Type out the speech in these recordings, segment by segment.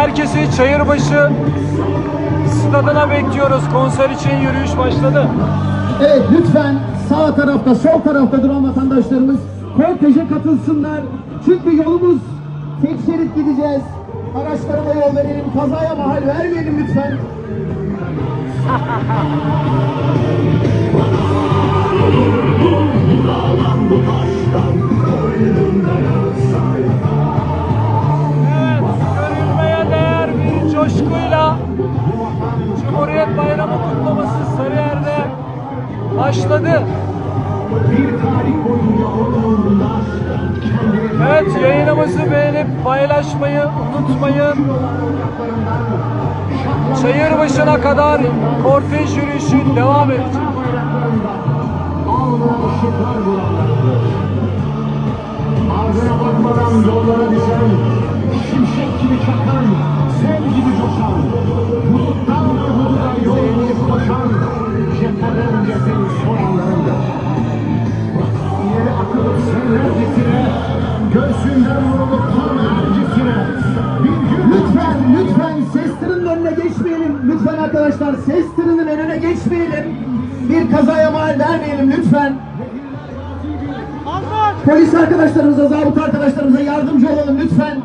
herkesi Çayırbaşı stadına bekliyoruz. Konser için yürüyüş başladı. Evet lütfen sağ tarafta, sol tarafta duran vatandaşlarımız korteje katılsınlar. Çünkü yolumuz tek şerit gideceğiz. Araçlara yol verelim, kazaya mahal vermeyelim lütfen. Evet, coşkuyla Cumhuriyet Bayramı kutlaması Sarıyer'de başladı. Evet, yayınımızı beğenip paylaşmayı unutmayın. Çayır başına kadar kortej yürüyüşü devam edecek. Ağzına bakmadan yollara düşen, şimşek gibi çakan, sel gibi coşan, buluttan umuda yol bulup koşan, cepheden cephen soranlarındır. İleri akılıp senlercesine, göğsünden vurulup tonlarcesine, bir gün Lütfen, lütfen ses tırının önüne geçmeyelim. Lütfen arkadaşlar ses tırının önüne geçmeyelim. Bir kazaya mahal vermeyelim lütfen. Polis arkadaşlarımıza, zabıta arkadaşlarımıza yardımcı olalım lütfen.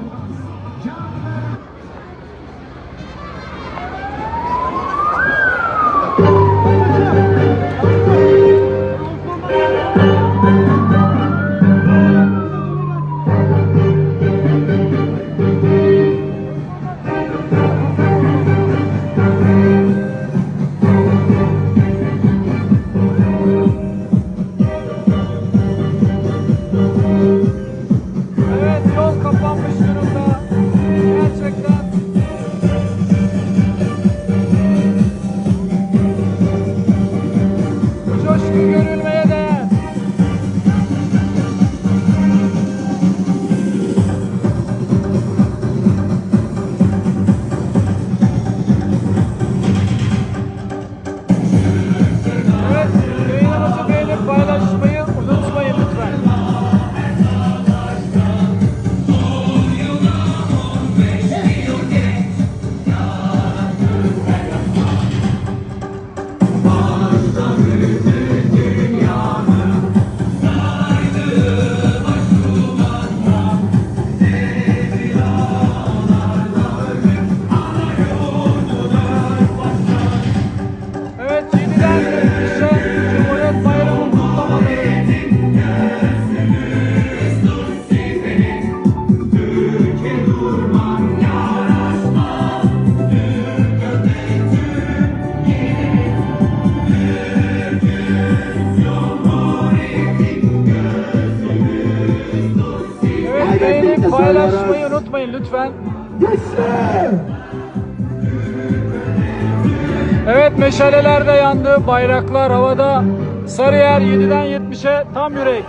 Evet meşaleler de yandı, bayraklar havada. Sarıyer 7'den 70'e tam yürek.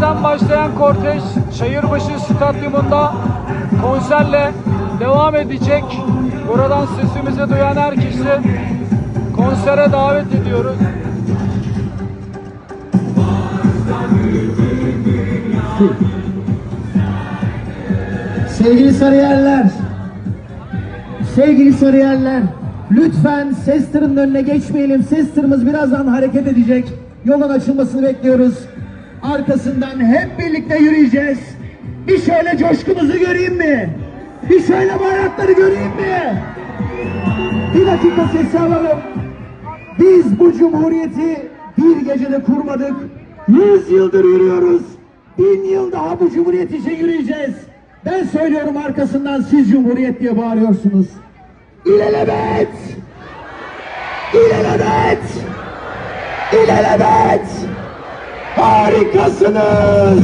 Merkezden başlayan kortej Çayırbaşı Stadyumunda konserle devam edecek. Buradan sesimizi duyan herkesi konsere davet ediyoruz. Sevgili Sarıyerler, sevgili Sarıyerler, lütfen ses tırının önüne geçmeyelim. Ses tırımız birazdan hareket edecek. Yolun açılmasını bekliyoruz. Arkasından hep birlikte yürüyeceğiz. Bir şöyle coşkumuzu göreyim mi? Bir şöyle bayrakları göreyim mi? Bir dakika sesi alalım. Biz bu cumhuriyeti bir gecede kurmadık. Yüz yıldır yürüyoruz. Bin yıl daha bu cumhuriyet için yürüyeceğiz. Ben söylüyorum arkasından siz cumhuriyet diye bağırıyorsunuz. İlelebet! İlelebet! İlelebet! Harikasınız.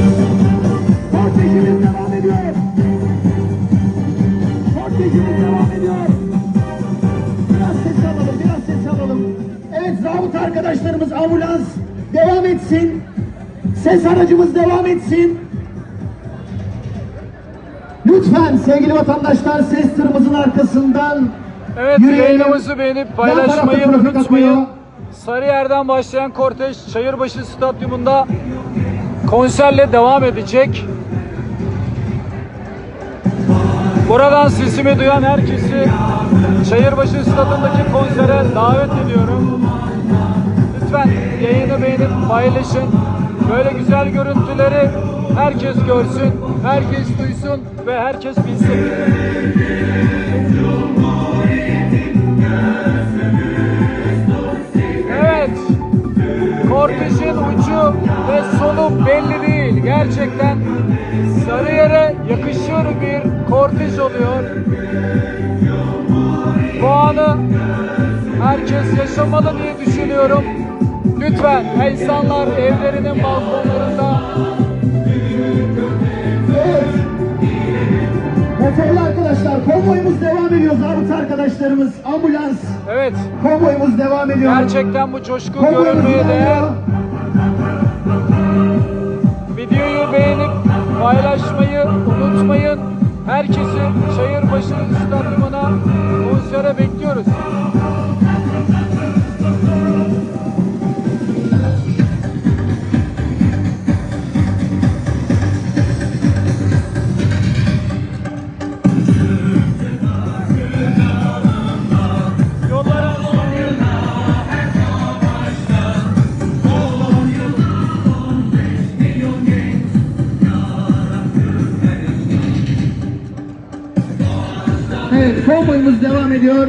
Kortejimiz devam ediyor. Kortejimiz devam ediyor. Biraz ses alalım, biraz ses alalım. Evet, zabıt arkadaşlarımız ambulans devam etsin. Ses aracımız devam etsin. Lütfen sevgili vatandaşlar ses tırımızın arkasından Evet yayınımızı beğenip paylaşmayı unutmayın. Sarıyer'den başlayan kortej Çayırbaşı Stadyumunda konserle devam edecek. Buradan sesimi duyan herkesi Çayırbaşı Stadyumundaki konsere davet ediyorum. Lütfen yayını beğenip paylaşın. Böyle güzel görüntüleri herkes görsün, herkes duysun ve herkes bilsin. Gerçekten Sarıyer'e yakışır bir kortej oluyor. Bu anı herkes yaşamalı diye düşünüyorum. Lütfen insanlar evlerinin balkonlarında. Motorlu arkadaşlar konvoyumuz devam ediyor zabıt arkadaşlarımız ambulans evet konvoyumuz devam ediyor. gerçekten bu coşku Konvoyumuz görülmeye değer. Beğenip paylaşmayı unutmayın. Herkesi Çayırbaşı Stadyumuna konsere bekliyoruz. Konvoyumuz devam ediyor.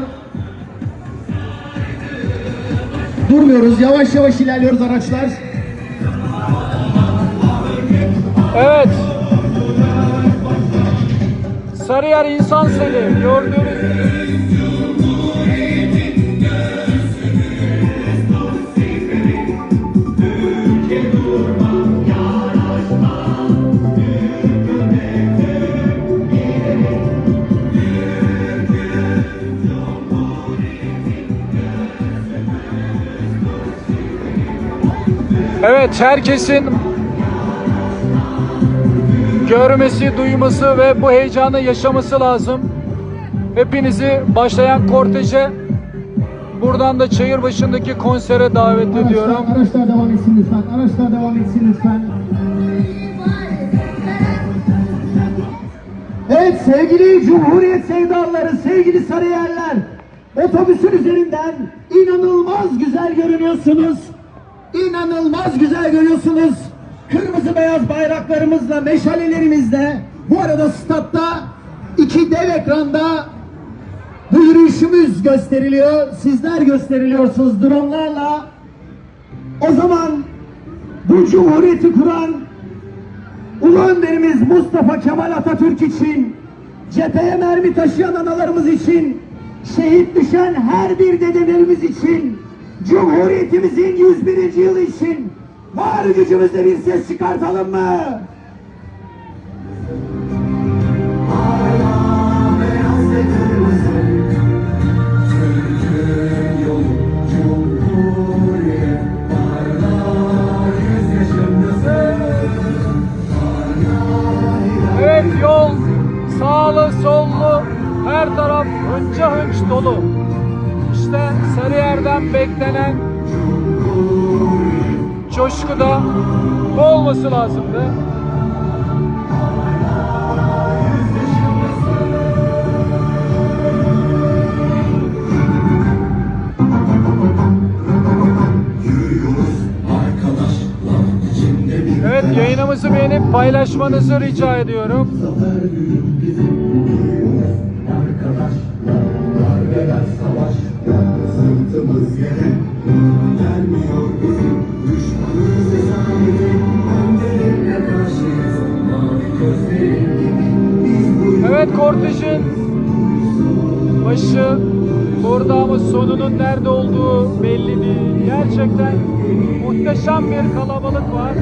Durmuyoruz yavaş yavaş ilerliyoruz araçlar. Evet. Sarıyer insan seli gördüğünüz Evet herkesin görmesi, duyması ve bu heyecanı yaşaması lazım. Hepinizi başlayan korteje buradan da çayır başındaki konsere davet ediyorum. Araçlar, araçlar devam etsin lütfen. Araçlar devam etsin lütfen. Evet sevgili Cumhuriyet sevdalıları, sevgili Sarıyerler. Otobüsün üzerinden inanılmaz güzel görünüyorsunuz. İnanılmaz güzel görüyorsunuz. Kırmızı beyaz bayraklarımızla, meşalelerimizle. Bu arada statta iki dev ekranda bu yürüyüşümüz gösteriliyor. Sizler gösteriliyorsunuz dronlarla. O zaman bu cumhuriyeti kuran Ulu Önderimiz Mustafa Kemal Atatürk için, cepheye mermi taşıyan analarımız için, şehit düşen her bir dedelerimiz için, Cumhuriyetimizin 101. yılı için var gücümüzle bir ses çıkartalım mı? Coşku da bu olması lazımdı. Evet yayınımızı beğenip paylaşmanızı rica ediyorum. kortejin başı burada ama sonunun nerede olduğu belli değil. Gerçekten muhteşem bir kalabalık var.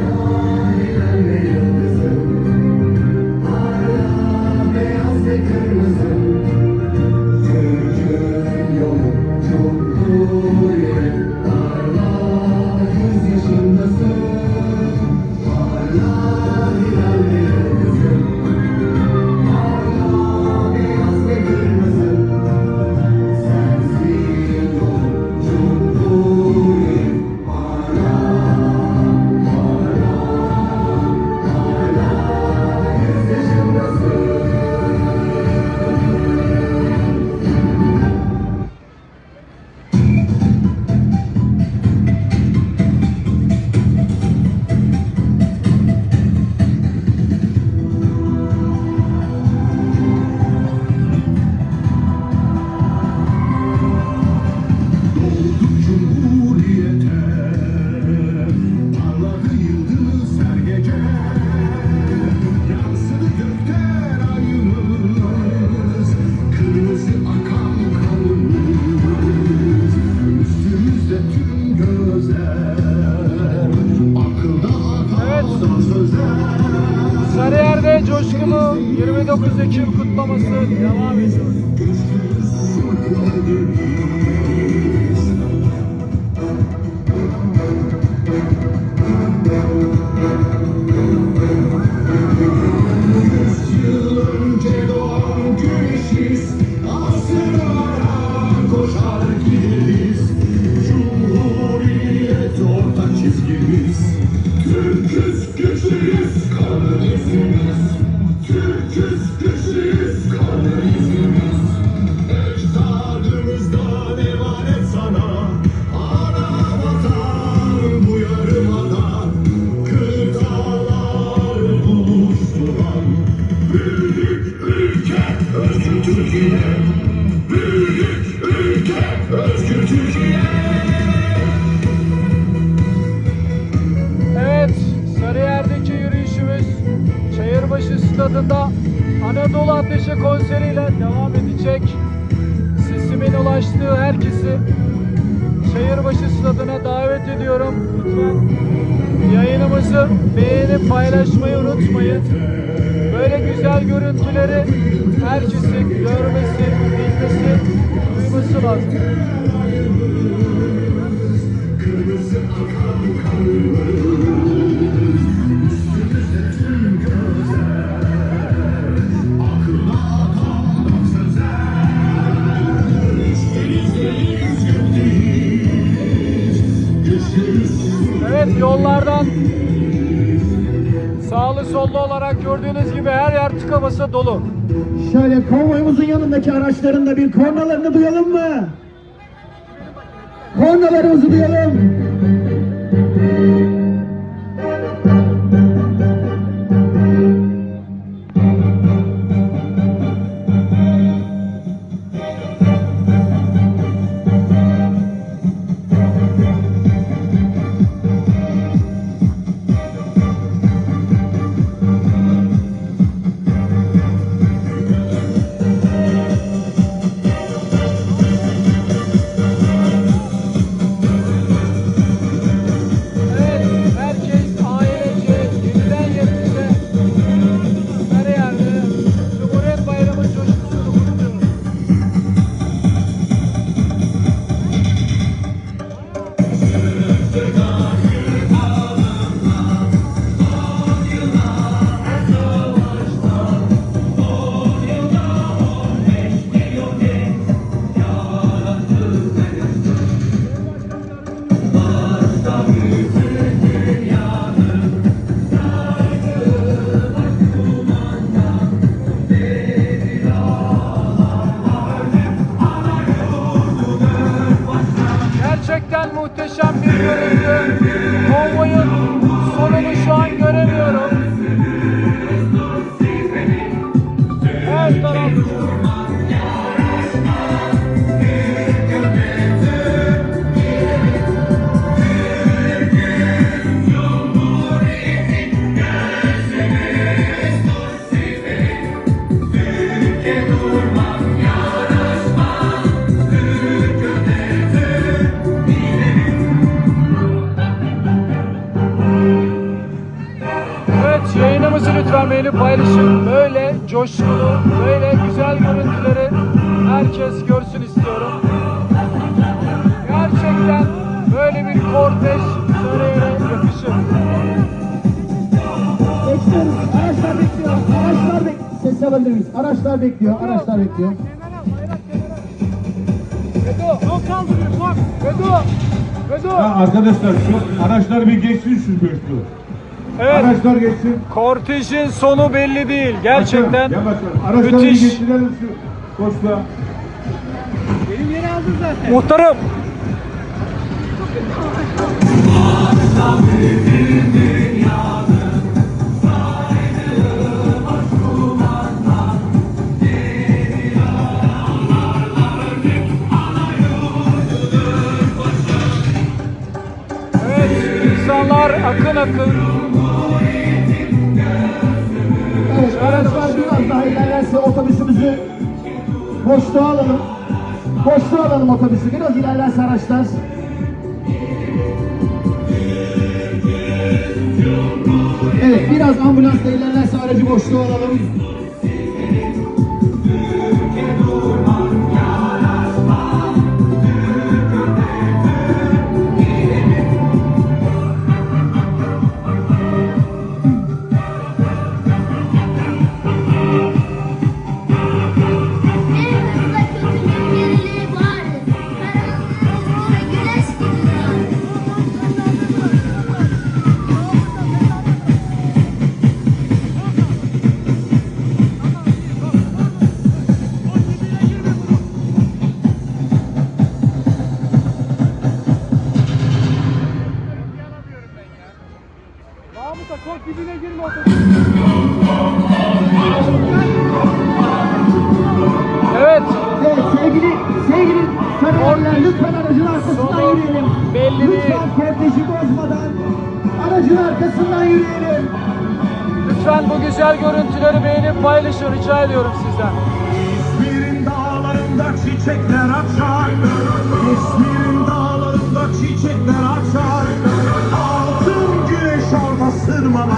Just use unutmayın. Böyle güzel görüntüleri herkesi görmesi, bilmesi, duyması lazım. Evet yollardan sağlı sollu olarak gördüğünüz gibi her yer tıka dolu. Şöyle konvoyumuzun yanındaki araçların da bir kornalarını duyalım mı? Kornalarımızı duyalım. Videomuzu lütfen beğenip paylaşın. Böyle coşkulu, böyle güzel görüntüleri herkes görsün istiyorum. Gerçekten böyle bir kortej Sarıyer'e yakışır. Bekliyoruz. Araçlar bekliyor. Araçlar bekliyor. Ses alabilir miyiz? Araçlar bekliyor. Araçlar bekliyor. Vedo! Yok kaldırıyor bak! Vedo! Vedo! Ya arkadaşlar şu araçlar bir geçsin şu göçtü. Evet, Araçlar geçsin. kortejin sonu belli değil. Gerçekten bir müthiş. geçirelim şu koçla. Muhtarım! Evet, insanlar akın akın. Araçlar biraz daha ilerlerse otobüsümüzü boşluğa alalım. Boşluğa alalım otobüsü. Biraz ilerlerse araçlar. Evet biraz ambulansla ilerlerse aracı boşluğa alalım.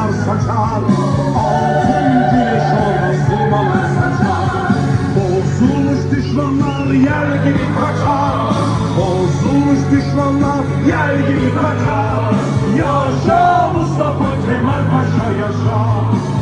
Sırmalar saçar. Altın güneş orada sırmalar saçar. Bozulmuş düşmanlar yer gibi kaçar. Bozulmuş düşmanlar yer gibi kaçar. Yaşa Mustafa Kemal Paşa yaşa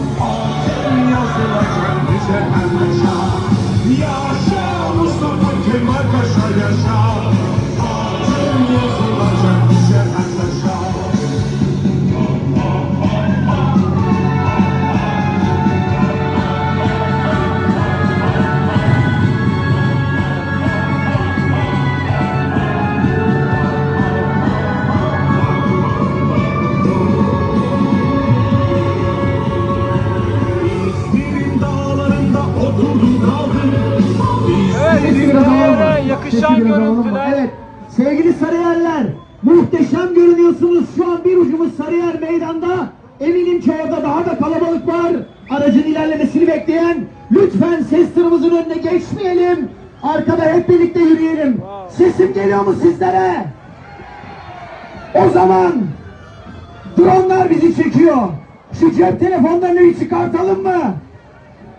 mı? görüntüler. Evet. Sevgili Sarıyerler, muhteşem görünüyorsunuz. Şu an bir ucumuz Sarıyer meydanda. Eminim ki orada daha da kalabalık var. Aracın ilerlemesini bekleyen. Lütfen ses tırımızın önüne geçmeyelim. Arkada hep birlikte yürüyelim. Sesim geliyor mu sizlere? O zaman dronlar bizi çekiyor. Şu cep telefonlarını çıkartalım mı?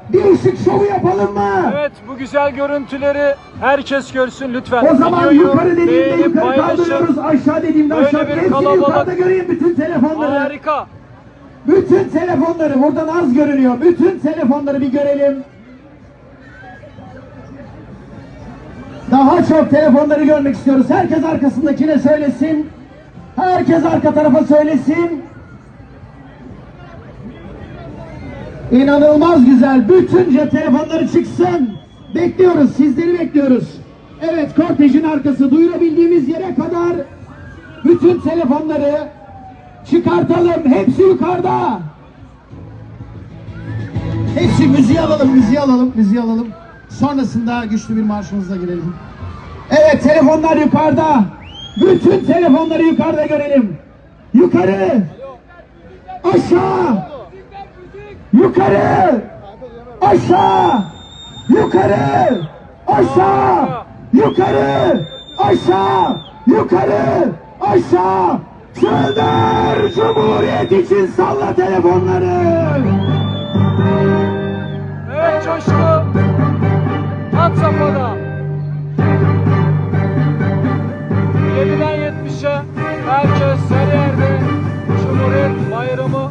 Bir ışık şovu yapalım mı? Evet, bu güzel görüntüleri herkes görsün lütfen. O zaman Videoyu yukarı dediğimde beğenip yukarı paylaşın. kaldırıyoruz, aşağı dediğimde Böyle aşağı. bir Hepsini kalabalık. yukarıda göreyim bütün telefonları. Harika. Bütün telefonları buradan az görünüyor. Bütün telefonları bir görelim. Daha çok telefonları görmek istiyoruz. Herkes arkasındakine söylesin. Herkes arka tarafa söylesin. İnanılmaz güzel. Bütünce telefonları çıksın. Bekliyoruz. Sizleri bekliyoruz. Evet kortejin arkası duyurabildiğimiz yere kadar bütün telefonları çıkartalım. Hepsi yukarıda. Hepsi müziği alalım, müziği alalım, müziği alalım. Sonrasında güçlü bir marşımızla girelim. Evet telefonlar yukarıda. Bütün telefonları yukarıda görelim. Yukarı. Aşağı. Yukarı. Aşağı. Yukarı. Aşağı. Yukarı. Aşağı. Yukarı. Aşağı. Çıldır Cumhuriyet için salla telefonları. Evet coşku. Hat safhada. 7'den 70'e herkes her yerde Cumhuriyet Bayramı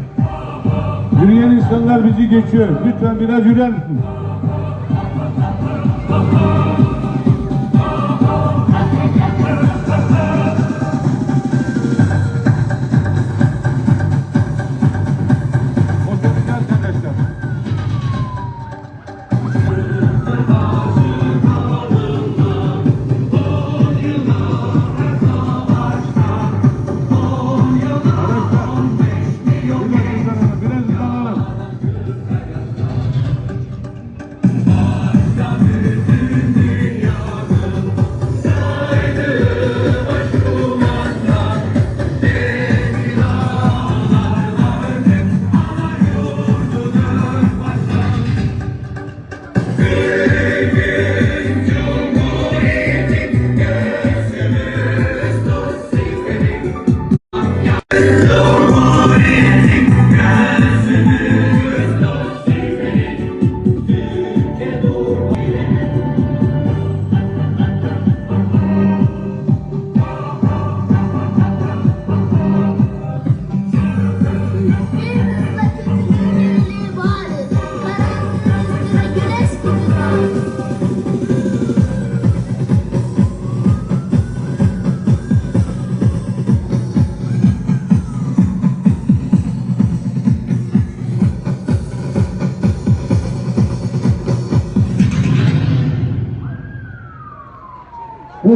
insanlar bizi geçiyor. Lütfen biraz yürür?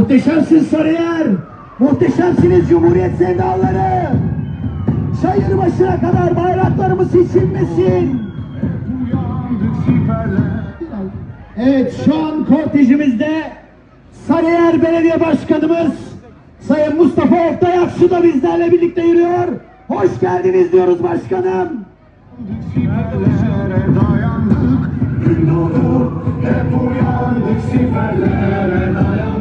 Muhteşemsiniz Sarıyer. Muhteşemsiniz Cumhuriyet sevdaları. Çayır başına kadar bayraklarımız seçilmesin. Evet şu an kortejimizde Sarıyer Belediye Başkanımız Sayın Mustafa Oktay Aksu da bizlerle birlikte yürüyor. Hoş geldiniz diyoruz başkanım. Siperlere dayandık Gün doğdu hep uyandık Siperlere dayandık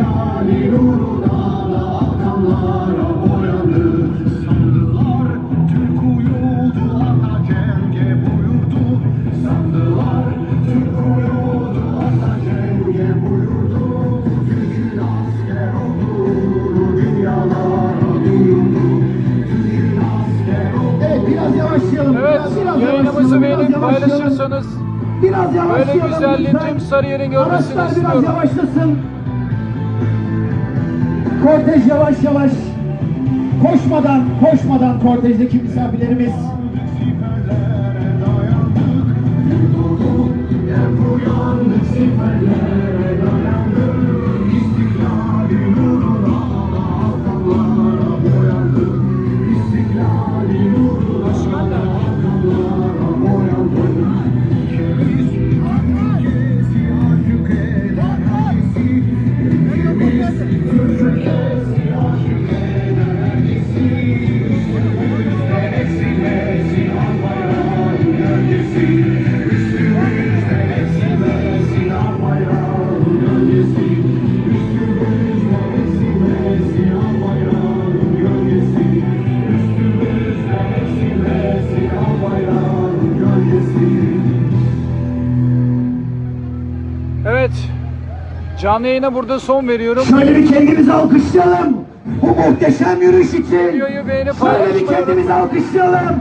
İstiklalin uğruna da Hakanlara boyandık Sandılar Türk uyuldu Ata cenge buyurdu Sandılar Türk uyuldu Ata cenge buyurdu Türk'ün asker olduğunu dünyalara duyurdu Türk'ün asker olduğunu Evet biraz yavaşlayalım. Evet biraz, yayınımızı beğenip biraz yavaşlayalım. paylaşırsanız Biraz yavaşlayalım. Böyle güzelliği tüm Sarıyer'in görmesini Araçlar istiyorum. biraz yavaşlasın. Kortej yavaş yavaş. Koşmadan, koşmadan kortejdeki misafirlerimiz. hep uyandık siperlere Canlı yayına burada son veriyorum. Şöyle bir kendimizi alkışlayalım. Bu muhteşem yürüyüş için. Videoyu beğenip Şöyle bir paylaşmayı kendimizi alkışlayalım.